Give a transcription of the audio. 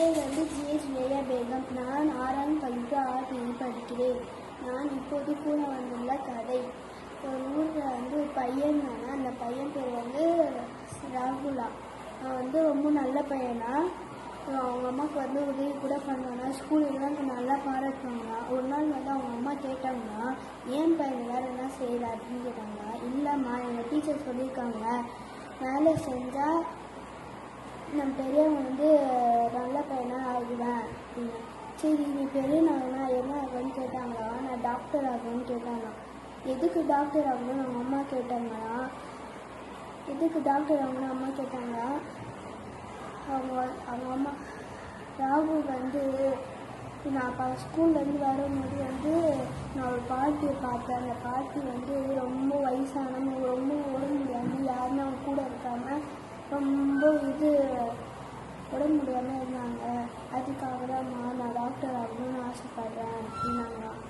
பேர் வந்து ஜிஎஸ் ஜெயா பேகம் நான் ஆறாம் வகுப்பு ஆர்டிஇ படிக்கிறேன். நான் இப்போது கூட வந்துள்ள கதை. ஒரு ஊரில் வந்து ஒரு பையன் தானே அந்த பையன் பேர் வந்து ராகுலா. அவன் வந்து ரொம்ப நல்ல பையனா? அவங்க அம்மாவுக்கு வந்து உதவி கூட பண்ணுவானா? ஸ்கூல்லாம் நல்லா பாராட்டுவாங்களா? ஒரு நாள் வந்து அவங்க அம்மா கேட்டாங்கன்னா ஏன் பையன் வேறு என்ன செய்யல அப்படின்னு கேட்டாங்க இல்லைம்மா எங்கள் டீச்சர் சொல்லியிருக்காங்க. வேலை செஞ்சால் நம்ம பெரியவங்க வந்து நல்ல பையனாக ஆகுவேன் அப்படின்னு சரி நீ பெரியவனா என்ன ஆகுன்னு கேட்டாங்களா? நான் டாக்டர் ஆகுன்னு கேட்டாங்களாம் எதுக்கு டாக்டர் ஆகணும்னு அவங்க அம்மா கேட்டாங்களா? எதுக்கு டாக்டர் ஆகணும்னு அம்மா கேட்டாங்களா? அவங்க அவங்க அம்மா ராகுல் வந்து நான் அப்போ ஸ்கூல்லேருந்து வரும்போது வந்து நான் ஒரு பாட்டியை பார்த்தேன். அந்த பாட்டி வந்து ரொம்ப வயசானவங்க ரொம்ப உடம்பு முடியாமல் யாருமே அவங்க கூட இருக்காமல் ரொம்ப இது உடம்பு முடியாமல் இருந்தாங்க. அதுக்காக தான் நான் டாக்டர் ஆகணும்னு ஆசைப்பட்றேன் அப்படின்னாங்க